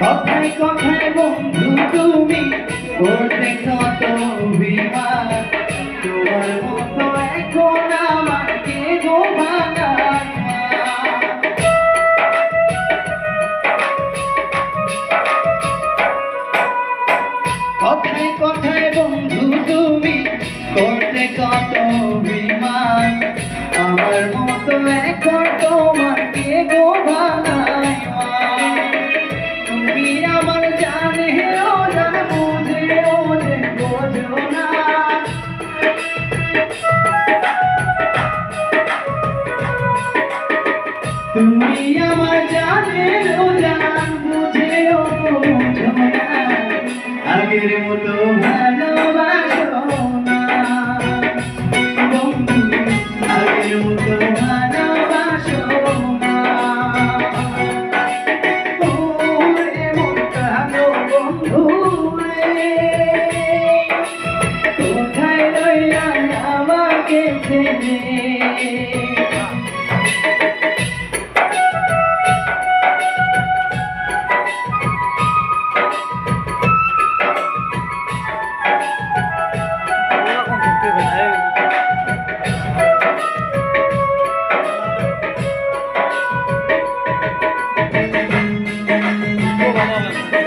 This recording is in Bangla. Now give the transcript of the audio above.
কথায় কথায় বন্ধু তুমি, করতে কত অভিমান। তোমার মতো এখন আমাকে গো ভাঙায় কথায় কথায় বন্ধু তুমি, করতে কত অভিমান। আমার মতো এখন তোমাকে গো ভাঙায় তুমি আমার জানে ও জান বুঝে ও বোঝো না আগের মতো ভালোবাসো না। আগের মতো ভালোবাসো না। ওরে মন কালো বন্ধু কোথায় রইলা আমাকে ছেড়ে? Guanabas.